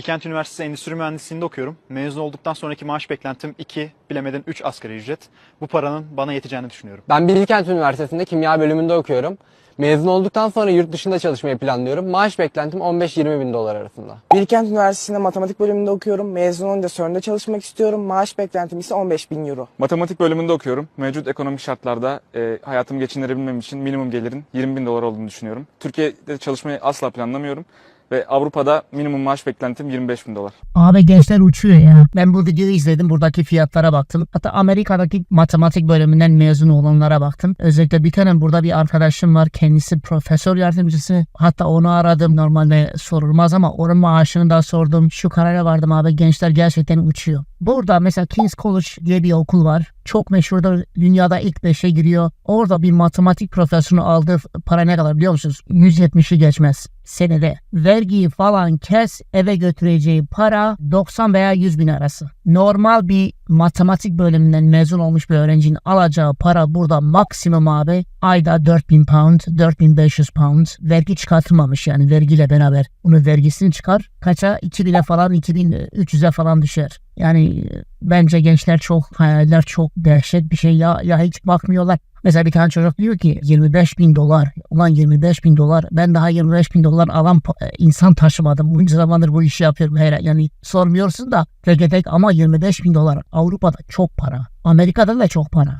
Bilkent Üniversitesi Endüstri Mühendisliği'nde okuyorum. Mezun olduktan sonraki maaş beklentim 2, bilemeden 3 asgari ücret. Bu paranın bana yeteceğini düşünüyorum. Ben Bilkent Üniversitesi'nde kimya bölümünde okuyorum. Mezun olduktan sonra yurt dışında çalışmayı planlıyorum. Maaş beklentim 15-20 bin dolar arasında. Bilkent Üniversitesi'nde matematik bölümünde okuyorum. Mezun olunca CERN'de çalışmak istiyorum. Maaş beklentim ise 15 bin euro. Matematik bölümünde okuyorum. Mevcut ekonomik şartlarda e, hayatımı geçindirebilmem için minimum gelirin 20 bin dolar olduğunu düşünüyorum. Türkiye'de çalışmayı asla planlamıyorum. Ve Avrupa'da minimum maaş beklentim 25 bin dolar. Abi gençler uçuyor ya. Ben bu videoyu izledim. Buradaki fiyatlara baktım. Hatta Amerika'daki matematik bölümünden mezun olanlara baktım. Özellikle bir tane burada bir arkadaşım var. Kendisi profesör yardımcısı. Hatta onu aradım. Normalde sorulmaz ama onun maaşını da sordum. Şu karara vardım abi. Gençler gerçekten uçuyor. Burada mesela King's College diye bir okul var. Çok meşhurdur. Dünyada ilk 5'e giriyor. Orada bir matematik profesörünün aldığı para ne kadar biliyor musunuz? 170'i geçmez senede. Vergiyi falan kes eve götüreceği para 90 veya 100 bin arası. Normal bir matematik bölümünden mezun olmuş bir öğrencinin alacağı para burada maksimum abi ayda 4000 pound, 4500 pound vergi çıkartılmamış yani vergiyle beraber. Bunun vergisini çıkar kaça 2000'e falan 2300'e falan düşer. Yani e, bence gençler çok hayaller çok dehşet bir şey ya, ya hiç bakmıyorlar. Mesela bir tane çocuk diyor ki 25 bin dolar. Ulan 25 bin dolar. Ben daha 25 bin dolar alan e, insan taşımadım. Bunca zamandır bu işi yapıyorum. Her, yani sormuyorsun da tek tek ama 25 bin dolar. Avrupa'da çok para. Amerika'da da çok para.